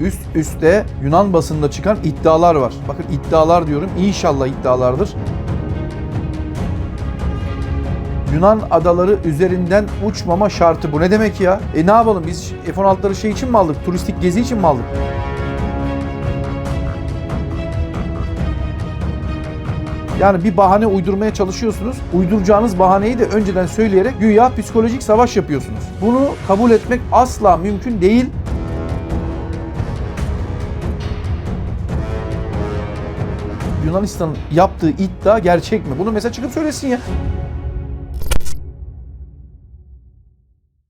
üst üste Yunan basında çıkan iddialar var. Bakın iddialar diyorum. İnşallah iddialardır. Yunan adaları üzerinden uçmama şartı. Bu ne demek ya? E ne yapalım biz F-16'ları şey için mi aldık? Turistik gezi için mi aldık? Yani bir bahane uydurmaya çalışıyorsunuz. Uyduracağınız bahaneyi de önceden söyleyerek güya psikolojik savaş yapıyorsunuz. Bunu kabul etmek asla mümkün değil. Yunanistan'ın yaptığı iddia gerçek mi? Bunu mesela çıkıp söylesin ya.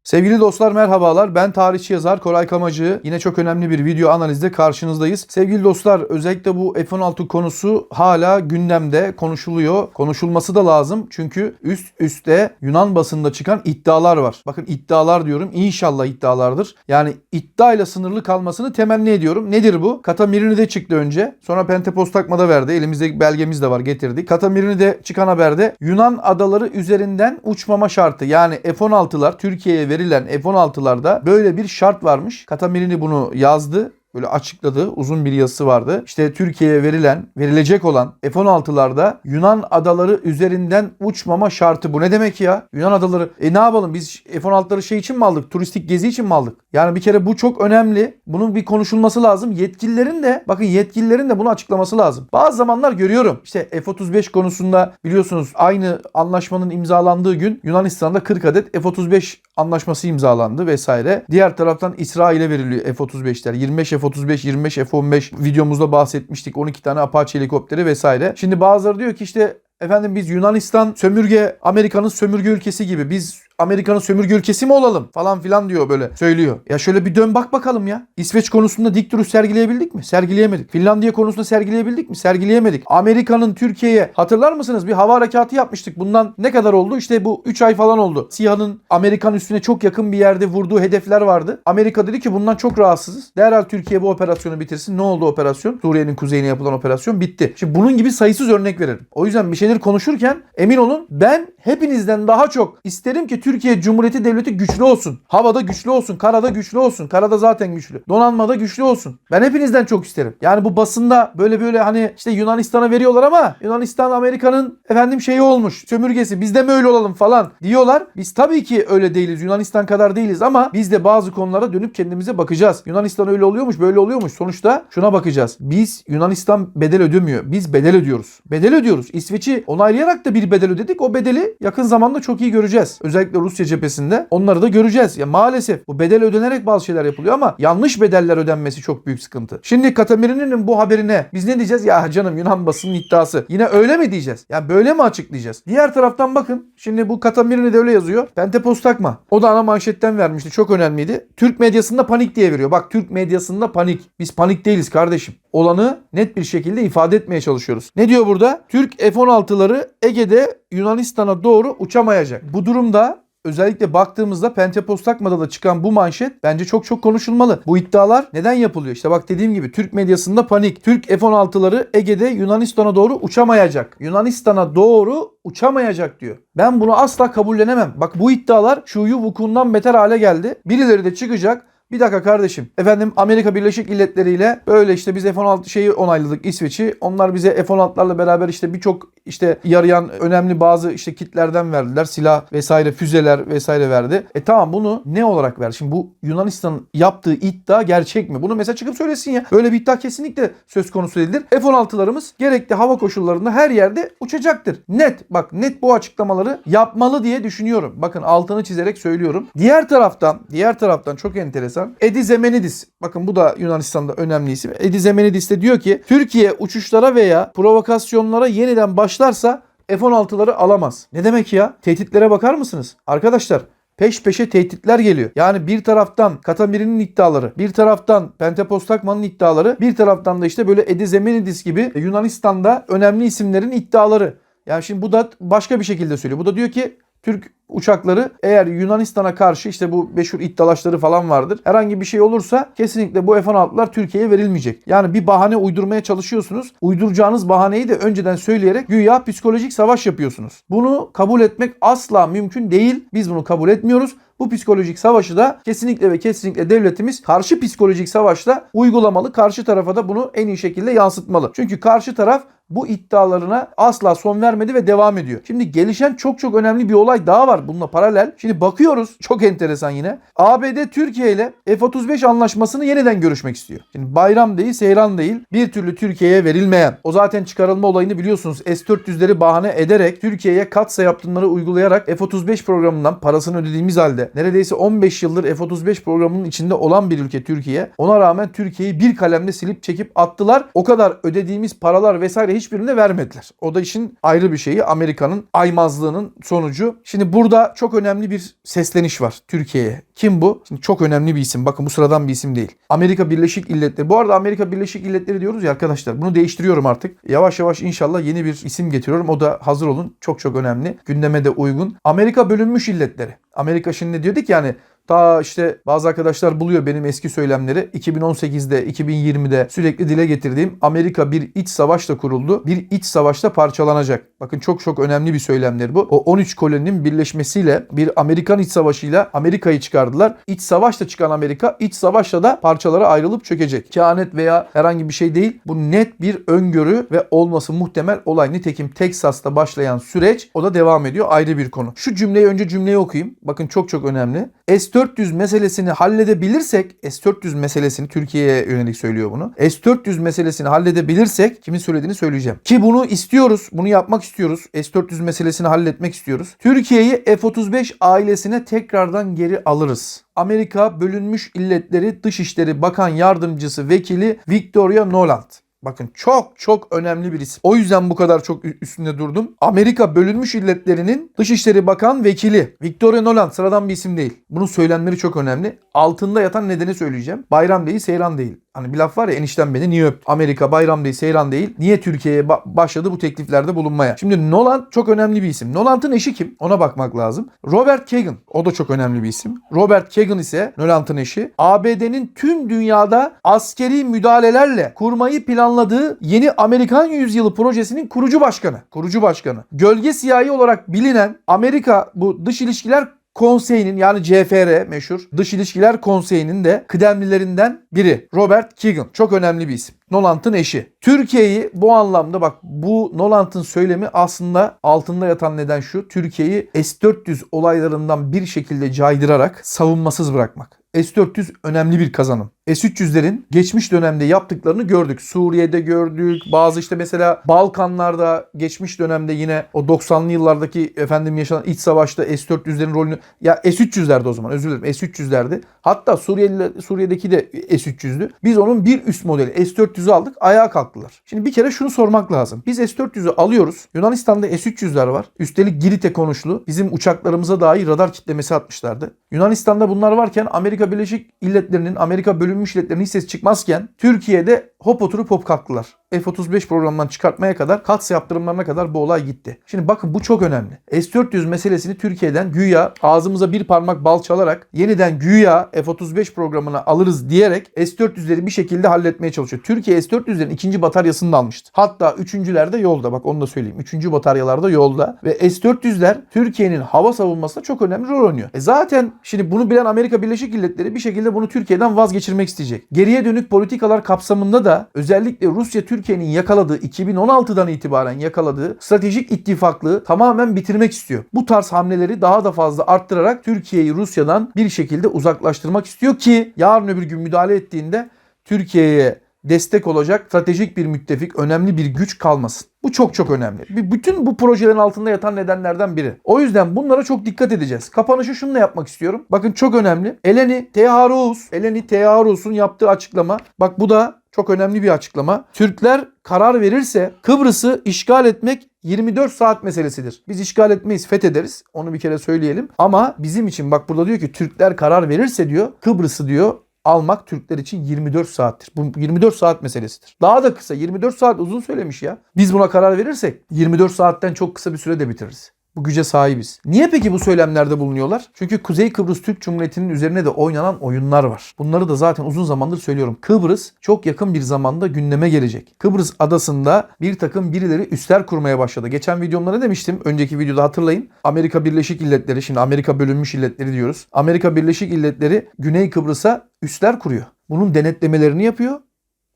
Sevgili dostlar merhabalar. Ben tarihçi yazar Koray Kamacı. Yine çok önemli bir video analizde karşınızdayız. Sevgili dostlar özellikle bu F-16 konusu hala gündemde konuşuluyor. Konuşulması da lazım. Çünkü üst üste Yunan basında çıkan iddialar var. Bakın iddialar diyorum. İnşallah iddialardır. Yani iddiayla sınırlı kalmasını temenni ediyorum. Nedir bu? Katamirini de çıktı önce. Sonra Pentepos takmada verdi. Elimizde belgemiz de var getirdik. Katamirini de çıkan haberde Yunan adaları üzerinden uçmama şartı. Yani F-16'lar Türkiye'ye verilen F-16'larda böyle bir şart varmış. Katamirini bunu yazdı böyle açıkladı. Uzun bir yazısı vardı. İşte Türkiye'ye verilen, verilecek olan F-16'larda Yunan adaları üzerinden uçmama şartı. Bu ne demek ya? Yunan adaları. E ne yapalım biz F-16'ları şey için mi aldık? Turistik gezi için mi aldık? Yani bir kere bu çok önemli. Bunun bir konuşulması lazım. Yetkililerin de bakın yetkililerin de bunu açıklaması lazım. Bazı zamanlar görüyorum. İşte F-35 konusunda biliyorsunuz aynı anlaşmanın imzalandığı gün Yunanistan'da 40 adet F-35 anlaşması imzalandı vesaire. Diğer taraftan İsrail'e veriliyor F-35'ler. 25 F-35, 25 F-15 videomuzda bahsetmiştik. 12 tane Apache helikopteri vesaire. Şimdi bazıları diyor ki işte efendim biz Yunanistan sömürge Amerika'nın sömürge ülkesi gibi biz Amerika'nın sömürge ülkesi mi olalım falan filan diyor böyle söylüyor. Ya şöyle bir dön bak bakalım ya. İsveç konusunda dik duruş sergileyebildik mi? Sergileyemedik. Finlandiya konusunda sergileyebildik mi? Sergileyemedik. Amerika'nın Türkiye'ye hatırlar mısınız? Bir hava harekatı yapmıştık. Bundan ne kadar oldu? İşte bu 3 ay falan oldu. SİHA'nın Amerikan üstüne çok yakın bir yerde vurduğu hedefler vardı. Amerika dedi ki bundan çok rahatsızız. Derhal Türkiye bu operasyonu bitirsin. Ne oldu operasyon? Suriye'nin kuzeyine yapılan operasyon bitti. Şimdi bunun gibi sayısız örnek verelim. O yüzden bir şeyleri konuşurken emin olun ben hepinizden daha çok isterim ki Türkiye Cumhuriyeti Devleti güçlü olsun. Havada güçlü olsun. Karada güçlü olsun. Karada zaten güçlü. Donanmada güçlü olsun. Ben hepinizden çok isterim. Yani bu basında böyle böyle hani işte Yunanistan'a veriyorlar ama Yunanistan Amerika'nın efendim şeyi olmuş. Sömürgesi. Biz de mi öyle olalım falan diyorlar. Biz tabii ki öyle değiliz. Yunanistan kadar değiliz ama biz de bazı konulara dönüp kendimize bakacağız. Yunanistan öyle oluyormuş, böyle oluyormuş. Sonuçta şuna bakacağız. Biz Yunanistan bedel ödemiyor. Biz bedel ödüyoruz. Bedel ödüyoruz. İsveç'i onaylayarak da bir bedel ödedik. O bedeli yakın zamanda çok iyi göreceğiz. Özellikle Rusya cephesinde onları da göreceğiz. Ya maalesef bu bedel ödenerek bazı şeyler yapılıyor ama yanlış bedeller ödenmesi çok büyük sıkıntı. Şimdi Katamirini'nin bu haberine biz ne diyeceğiz? Ya canım Yunan basının iddiası. Yine öyle mi diyeceğiz? Ya böyle mi açıklayacağız? Diğer taraftan bakın. Şimdi bu Katamirini de öyle yazıyor. Pentepos takma. O da ana manşetten vermişti. Çok önemliydi. Türk medyasında panik diye veriyor. Bak Türk medyasında panik. Biz panik değiliz kardeşim. Olanı net bir şekilde ifade etmeye çalışıyoruz. Ne diyor burada? Türk F-16'ları Ege'de Yunanistan'a doğru uçamayacak. Bu durumda Özellikle baktığımızda Pentepos takmada da çıkan bu manşet bence çok çok konuşulmalı. Bu iddialar neden yapılıyor? İşte bak dediğim gibi Türk medyasında panik. Türk F-16'ları Ege'de Yunanistan'a doğru uçamayacak. Yunanistan'a doğru uçamayacak diyor. Ben bunu asla kabullenemem. Bak bu iddialar şuyu vukuundan beter hale geldi. Birileri de çıkacak. Bir dakika kardeşim. Efendim Amerika Birleşik Milletleri ile böyle işte biz F-16 şeyi onayladık İsveç'i. Onlar bize F-16'larla beraber işte birçok işte yarayan önemli bazı işte kitlerden verdiler. Silah vesaire füzeler vesaire verdi. E tamam bunu ne olarak ver? Şimdi bu Yunanistan'ın yaptığı iddia gerçek mi? Bunu mesela çıkıp söylesin ya. Böyle bir iddia kesinlikle söz konusu değildir. F-16'larımız gerekli hava koşullarında her yerde uçacaktır. Net bak net bu açıklamaları yapmalı diye düşünüyorum. Bakın altını çizerek söylüyorum. Diğer taraftan diğer taraftan çok enteresan. Edi Zemenidis bakın bu da Yunanistan'da önemli isim. Edi Zemenidis de diyor ki Türkiye uçuşlara veya provokasyonlara yeniden başlarsa F-16'ları alamaz. Ne demek ya? Tehditlere bakar mısınız? Arkadaşlar peş peşe tehditler geliyor. Yani bir taraftan Katamir'in iddiaları, bir taraftan Pentepos Takman'ın iddiaları, bir taraftan da işte böyle Edi Zemenidis gibi Yunanistan'da önemli isimlerin iddiaları. Yani şimdi bu da başka bir şekilde söylüyor. Bu da diyor ki Türk uçakları eğer Yunanistan'a karşı işte bu meşhur iddialaşları falan vardır. Herhangi bir şey olursa kesinlikle bu F-16'lar Türkiye'ye verilmeyecek. Yani bir bahane uydurmaya çalışıyorsunuz. Uyduracağınız bahaneyi de önceden söyleyerek güya psikolojik savaş yapıyorsunuz. Bunu kabul etmek asla mümkün değil. Biz bunu kabul etmiyoruz. Bu psikolojik savaşı da kesinlikle ve kesinlikle devletimiz karşı psikolojik savaşla uygulamalı. Karşı tarafa da bunu en iyi şekilde yansıtmalı. Çünkü karşı taraf bu iddialarına asla son vermedi ve devam ediyor. Şimdi gelişen çok çok önemli bir olay daha var bununla paralel. Şimdi bakıyoruz çok enteresan yine. ABD Türkiye ile F-35 anlaşmasını yeniden görüşmek istiyor. Şimdi bayram değil, seyran değil. Bir türlü Türkiye'ye verilmeyen. O zaten çıkarılma olayını biliyorsunuz. S-400'leri bahane ederek Türkiye'ye katsa yaptırımları uygulayarak F-35 programından parasını ödediğimiz halde neredeyse 15 yıldır F-35 programının içinde olan bir ülke Türkiye. Ona rağmen Türkiye'yi bir kalemde silip çekip attılar. O kadar ödediğimiz paralar vesaire hiçbirini vermediler. O da işin ayrı bir şeyi. Amerika'nın aymazlığının sonucu. Şimdi burada çok önemli bir sesleniş var Türkiye'ye. Kim bu? Şimdi çok önemli bir isim. Bakın bu sıradan bir isim değil. Amerika Birleşik İlletleri. Bu arada Amerika Birleşik İlletleri diyoruz ya arkadaşlar. Bunu değiştiriyorum artık. Yavaş yavaş inşallah yeni bir isim getiriyorum. O da hazır olun. Çok çok önemli. Gündeme de uygun. Amerika Bölünmüş İlletleri. Amerika şimdi diyorduk yani Ta işte bazı arkadaşlar buluyor benim eski söylemleri. 2018'de, 2020'de sürekli dile getirdiğim Amerika bir iç savaşla kuruldu. Bir iç savaşta parçalanacak. Bakın çok çok önemli bir söylemler bu. O 13 koloninin birleşmesiyle bir Amerikan iç savaşıyla Amerika'yı çıkardılar. İç savaşla çıkan Amerika iç savaşla da parçalara ayrılıp çökecek. Kehanet veya herhangi bir şey değil. Bu net bir öngörü ve olması muhtemel olay. Nitekim Teksas'ta başlayan süreç o da devam ediyor. Ayrı bir konu. Şu cümleyi önce cümleyi okuyayım. Bakın çok çok önemli. S-400 meselesini halledebilirsek S-400 meselesini Türkiye'ye yönelik söylüyor bunu. S-400 meselesini halledebilirsek kimin söylediğini söyleyeceğim. Ki bunu istiyoruz. Bunu yapmak istiyoruz. S-400 meselesini halletmek istiyoruz. Türkiye'yi F-35 ailesine tekrardan geri alırız. Amerika Bölünmüş İlletleri Dışişleri Bakan Yardımcısı Vekili Victoria Noland. Bakın çok çok önemli bir isim. O yüzden bu kadar çok üstünde durdum. Amerika Bölünmüş İlletlerinin Dışişleri Bakan Vekili Victoria Noland sıradan bir isim değil. Bunun söylemleri çok önemli. Altında yatan nedeni söyleyeceğim. Bayram değil, seyran değil. Hani bir laf var ya enişten beni niye öptü? Amerika bayram değil, seyran değil. Niye Türkiye'ye ba- başladı bu tekliflerde bulunmaya? Şimdi Nolan çok önemli bir isim. Nolan'ın eşi kim? Ona bakmak lazım. Robert Kagan. O da çok önemli bir isim. Robert Kagan ise Nolan'ın eşi. ABD'nin tüm dünyada askeri müdahalelerle kurmayı planladığı yeni Amerikan Yüzyılı projesinin kurucu başkanı. Kurucu başkanı. Gölge siyahi olarak bilinen Amerika bu dış ilişkiler Konseyinin yani CFR meşhur Dış İlişkiler Konseyi'nin de kıdemlilerinden biri. Robert Keegan. Çok önemli bir isim. Noland'ın eşi. Türkiye'yi bu anlamda bak bu Noland'ın söylemi aslında altında yatan neden şu. Türkiye'yi S-400 olaylarından bir şekilde caydırarak savunmasız bırakmak. S-400 önemli bir kazanım. S-300'lerin geçmiş dönemde yaptıklarını gördük. Suriye'de gördük. Bazı işte mesela Balkanlarda geçmiş dönemde yine o 90'lı yıllardaki efendim yaşanan iç savaşta S-400'lerin rolünü ya S-300'lerde o zaman özür dilerim S-300'lerdi. Hatta Suriyeli, Suriye'deki de S-300'dü. Biz onun bir üst modeli S-400'ü aldık. Ayağa kalktılar. Şimdi bir kere şunu sormak lazım. Biz S-400'ü alıyoruz. Yunanistan'da S-300'ler var. Üstelik Girit'e konuşlu. Bizim uçaklarımıza dahi radar kitlemesi atmışlardı. Yunanistan'da bunlar varken Amerika Birleşik İlletleri'nin Amerika bölünmüş illetlerinin hiç ses çıkmazken Türkiye'de hop oturup hop kalktılar. F-35 programından çıkartmaya kadar, KATS yaptırımlarına kadar bu olay gitti. Şimdi bakın bu çok önemli. S-400 meselesini Türkiye'den güya ağzımıza bir parmak bal çalarak yeniden güya F-35 programına alırız diyerek S-400'leri bir şekilde halletmeye çalışıyor. Türkiye S-400'lerin ikinci bataryasını da almıştı. Hatta üçüncüler de yolda. Bak onu da söyleyeyim. Üçüncü bataryalar da yolda. Ve S-400'ler Türkiye'nin hava savunmasında çok önemli rol oynuyor. E zaten şimdi bunu bilen Amerika Birleşik Devletleri bir şekilde bunu Türkiye'den vazgeçirmek isteyecek. Geriye dönük politikalar kapsamında da özellikle Rusya Türkiye'nin yakaladığı 2016'dan itibaren yakaladığı stratejik ittifaklığı tamamen bitirmek istiyor. Bu tarz hamleleri daha da fazla arttırarak Türkiye'yi Rusya'dan bir şekilde uzaklaştırmak istiyor ki yarın öbür gün müdahale ettiğinde Türkiye'ye destek olacak stratejik bir müttefik, önemli bir güç kalmasın. Bu çok çok önemli. Bütün bu projelerin altında yatan nedenlerden biri. O yüzden bunlara çok dikkat edeceğiz. Kapanışı şununla yapmak istiyorum. Bakın çok önemli. Eleni Teharus, Eleni Teharus'un yaptığı açıklama. Bak bu da çok önemli bir açıklama. Türkler karar verirse Kıbrıs'ı işgal etmek 24 saat meselesidir. Biz işgal etmeyiz, fethederiz. Onu bir kere söyleyelim. Ama bizim için bak burada diyor ki Türkler karar verirse diyor Kıbrıs'ı diyor almak Türkler için 24 saattir. Bu 24 saat meselesidir. Daha da kısa 24 saat uzun söylemiş ya. Biz buna karar verirsek 24 saatten çok kısa bir sürede bitiririz. Bu güce sahibiz. Niye peki bu söylemlerde bulunuyorlar? Çünkü Kuzey Kıbrıs Türk Cumhuriyeti'nin üzerine de oynanan oyunlar var. Bunları da zaten uzun zamandır söylüyorum. Kıbrıs çok yakın bir zamanda gündeme gelecek. Kıbrıs adasında bir takım birileri üsler kurmaya başladı. Geçen videomda ne demiştim? Önceki videoda hatırlayın. Amerika Birleşik İlletleri, şimdi Amerika bölünmüş illetleri diyoruz. Amerika Birleşik İlletleri Güney Kıbrıs'a üsler kuruyor. Bunun denetlemelerini yapıyor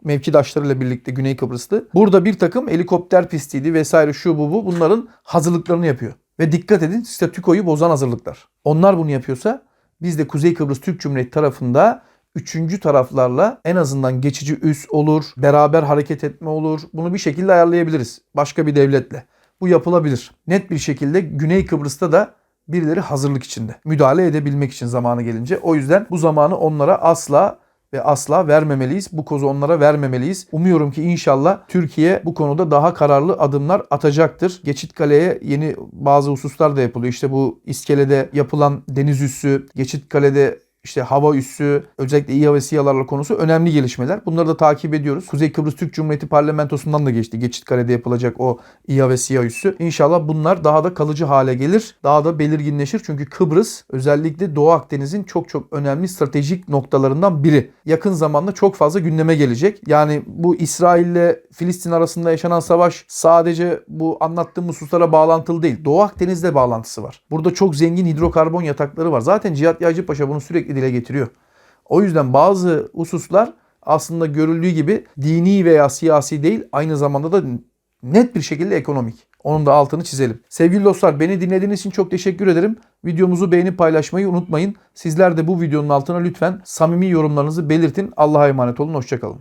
mevkidaşlarıyla birlikte Güney Kıbrıs'ta. Burada bir takım helikopter pistiydi vesaire şu bu bu bunların hazırlıklarını yapıyor. Ve dikkat edin statükoyu bozan hazırlıklar. Onlar bunu yapıyorsa biz de Kuzey Kıbrıs Türk Cumhuriyeti tarafında üçüncü taraflarla en azından geçici üs olur, beraber hareket etme olur. Bunu bir şekilde ayarlayabiliriz başka bir devletle. Bu yapılabilir. Net bir şekilde Güney Kıbrıs'ta da birileri hazırlık içinde. Müdahale edebilmek için zamanı gelince. O yüzden bu zamanı onlara asla ve asla vermemeliyiz. Bu kozu onlara vermemeliyiz. Umuyorum ki inşallah Türkiye bu konuda daha kararlı adımlar atacaktır. Geçit Kale'ye yeni bazı hususlar da yapılıyor. İşte bu iskelede yapılan deniz üssü, Geçit Kale'de işte hava üssü, özellikle İHA ve SİHA'larla konusu önemli gelişmeler. Bunları da takip ediyoruz. Kuzey Kıbrıs Türk Cumhuriyeti Parlamentosu'ndan da geçti. Geçitkale'de yapılacak o İHA ve SİHA üssü. İnşallah bunlar daha da kalıcı hale gelir. Daha da belirginleşir. Çünkü Kıbrıs özellikle Doğu Akdeniz'in çok çok önemli stratejik noktalarından biri. Yakın zamanda çok fazla gündeme gelecek. Yani bu İsrail ile Filistin arasında yaşanan savaş sadece bu anlattığım hususlara bağlantılı değil. Doğu Akdeniz'de bağlantısı var. Burada çok zengin hidrokarbon yatakları var. Zaten Cihat Yaycıpaşa bunu sürekli dile getiriyor. O yüzden bazı hususlar aslında görüldüğü gibi dini veya siyasi değil aynı zamanda da net bir şekilde ekonomik. Onun da altını çizelim. Sevgili dostlar beni dinlediğiniz için çok teşekkür ederim. Videomuzu beğenip paylaşmayı unutmayın. Sizler de bu videonun altına lütfen samimi yorumlarınızı belirtin. Allah'a emanet olun. Hoşçakalın.